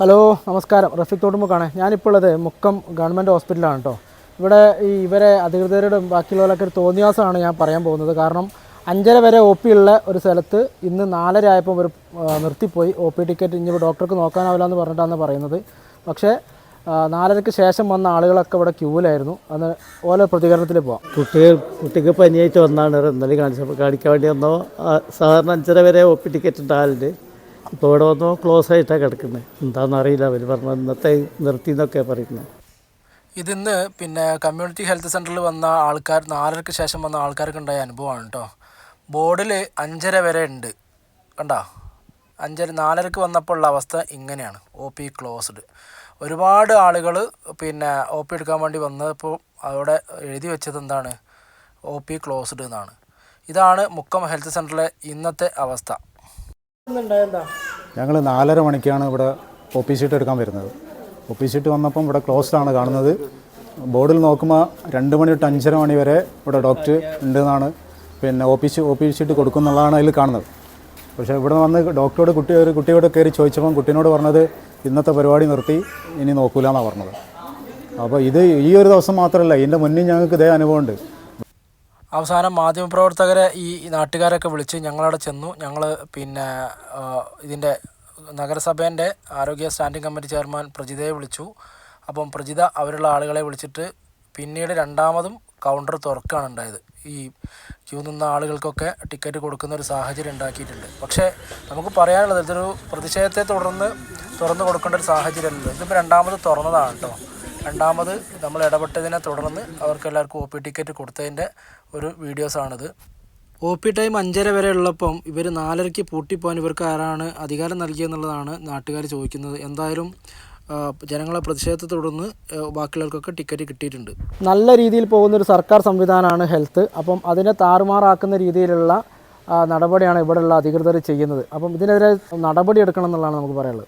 Hello നമസ്കാരം. റഫീഖ് തോട്ടുമുക്കാണ്. ഞാനിപ്പോൾ ഉള്ളത് മുക്കം ഗവൺമെന്റ് ഹോസ്പിറ്റലാണ് കേട്ടോ ഇവിടെ ഈ ഇവരെ അധികൃതരുടെ ബാക്കിയുള്ളവരൊക്കെ ഒരു തോന്നിയാസമാണ് ഞാൻ പറയാൻ പോകുന്നത്. കാരണം അഞ്ചര വരെ ഒ പി ഉള്ള ഒരു സ്ഥലത്ത് ഇന്ന് നാലര ആയപ്പോൾ ഒരു നിർത്തിപ്പോയി. ഒ പി ടിക്കറ്റ് ഇനി ഡോക്ടർക്ക് നോക്കാനാവില്ല എന്ന് പറഞ്ഞിട്ടാണ് പറയുന്നത്. പക്ഷേ നാലരയ്ക്ക് ശേഷം വന്ന ആളുകളൊക്കെ ഇവിടെ ക്യൂവിലായിരുന്നു. അന്ന് ഓരോ പ്രതികരണത്തിൽ പോവാം. കുട്ടികൾ കുട്ടിക്ക് പനിയായിട്ട് വന്നാണ്. ഇന്നലെ കാണിച്ചപ്പോൾ കാണിക്കാൻ വേണ്ടി വന്നോ? സാധാരണ അഞ്ചര വരെ ഒ പി ടിക്കറ്റ് ഉണ്ട് ആളുണ്ട് ഇപ്പോൾ ഇവിടെ വന്നോ ക്ലോസ് ആയിട്ടാണ് കിടക്കുന്നത് എന്താണെന്ന് അറിയില്ല അവർ പറഞ്ഞു ഇന്നത്തെ നിർത്തി എന്നൊക്കെ പറയുന്നത് ഇതിന്ന് പിന്നെ കമ്മ്യൂണിറ്റി ഹെൽത്ത് സെന്ററിൽ വന്ന ആൾക്കാർ നാലരക്ക് ശേഷം വന്ന ആൾക്കാർക്ക് ഉണ്ടായ അനുഭവമാണ് കേട്ടോ ബോർഡിൽ അഞ്ചര വരെ ഉണ്ട്. കണ്ടോ? അഞ്ചര നാലരക്ക് വന്നപ്പോൾ ഉള്ള അവസ്ഥ ഇങ്ങനെയാണ്. ഒ പി ക്ലോസ്ഡ് ഒരുപാട് ആളുകൾ പിന്നെ ഒ പി എടുക്കാൻ വേണ്ടി വന്നപ്പോൾ അവിടെ എഴുതി വെച്ചത് എന്താണ്? ഒ പി ക്ലോസ്ഡ് എന്നാണ്. ഇതാണ് മുക്കം ഹെൽത്ത് സെന്ററിലെ ഇന്നത്തെ അവസ്ഥ. ഞങ്ങൾ നാലര മണിക്കാണ് ഇവിടെ ഒ പി സീറ്റ് എടുക്കാൻ വരുന്നത്. ഒ പി സീറ്റ് വന്നപ്പം ഇവിടെ ക്ലോസ്ഡ് ആണ് കാണുന്നത്. ബോർഡിൽ നോക്കുമ്പോൾ രണ്ട് മണി തൊട്ട് അഞ്ചര മണി വരെ ഇവിടെ ഡോക്ടർ ഉണ്ടെന്നാണ് പിന്നെ O P C O P seat കൊടുക്കുന്നുള്ളതാണ് അതിൽ കാണുന്നത്. പക്ഷേ ഇവിടെ വന്ന് ഡോക്ടറോട് കുട്ടി ഒരു കുട്ടിയോട് കയറി ചോദിച്ചപ്പം കുട്ടീനോട് പറഞ്ഞത് ഇന്നത്തെ പരിപാടി നിർത്തി ഇനി നോക്കൂല എന്നാണ് പറഞ്ഞത്. അപ്പോൾ ഇത് ഈ ഒരു ദിവസം മാത്രമല്ല ഇതിന്റെ മുന്നേ ഞങ്ങൾക്ക് ഇതേ അനുഭവമുണ്ട്. അവസാനം മാധ്യമപ്രവർത്തകരെ ഈ നാട്ടുകാരൊക്കെ വിളിച്ച് ഞങ്ങളവിടെ ചെന്നു. ഞങ്ങൾ പിന്നെ ഇതിന്റെ നഗരസഭേന്റെ ആരോഗ്യ സ്റ്റാൻഡിംഗ് കമ്മിറ്റി ചെയർമാൻ പ്രജിതയെ വിളിച്ചു. അപ്പം പ്രജിത അവരുള്ള ആളുകളെ വിളിച്ചിട്ട് പിന്നീട് രണ്ടാമതും കൗണ്ടർ തുറക്കുകയാണ് ഉണ്ടായത്. ഈ ക്യൂ നിന്ന ആളുകൾക്കൊക്കെ ടിക്കറ്റ് കൊടുക്കുന്ന ഒരു സാഹചര്യം ഉണ്ടാക്കിയിട്ടുണ്ട്. പക്ഷേ നമുക്ക് പറയാനുള്ളത് ഇതൊരു പ്രതിഷേധത്തെ തുടർന്ന് തുറന്നു കൊടുക്കേണ്ട ഒരു സാഹചര്യമല്ലല്ലോ. ഇതിപ്പോൾ രണ്ടാമത് തുറന്നതാണ് കേട്ടോ. രണ്ടാമത് നമ്മൾ ഇടപെട്ടതിനെ തുടർന്ന് അവർക്ക് എല്ലാവർക്കും ഒ പി ടിക്കറ്റ് കൊടുത്തതിന്റെ ഒരു വീഡിയോസാണിത്. ഒ പി ടൈം അഞ്ചര വരെ ഉള്ളപ്പം ഇവർ നാലരയ്ക്ക് പൂട്ടിപ്പോകാൻ ഇവർക്ക് ആരാണ് അധികാരം നൽകിയെന്നുള്ളതാണ് നാട്ടുകാർ ചോദിക്കുന്നത്. എന്തായാലും ജനങ്ങളെ പ്രതിഷേധത്തെ തുടർന്ന് ബാക്കിയുള്ളവർക്കൊക്കെ ടിക്കറ്റ് കിട്ടിയിട്ടുണ്ട്. നല്ല രീതിയിൽ പോകുന്ന ഒരു സർക്കാർ സംവിധാനമാണ് ഹെൽത്ത്. അപ്പം അതിനെ താറുമാറാക്കുന്ന രീതിയിലുള്ള നടപടിയാണ് ഇവിടെയുള്ള അധികൃതർ ചെയ്യുന്നത്. അപ്പം ഇതിനെതിരെ നടപടി എടുക്കണം എന്നുള്ളതാണ് നമുക്ക് പറയാനുള്ളത്.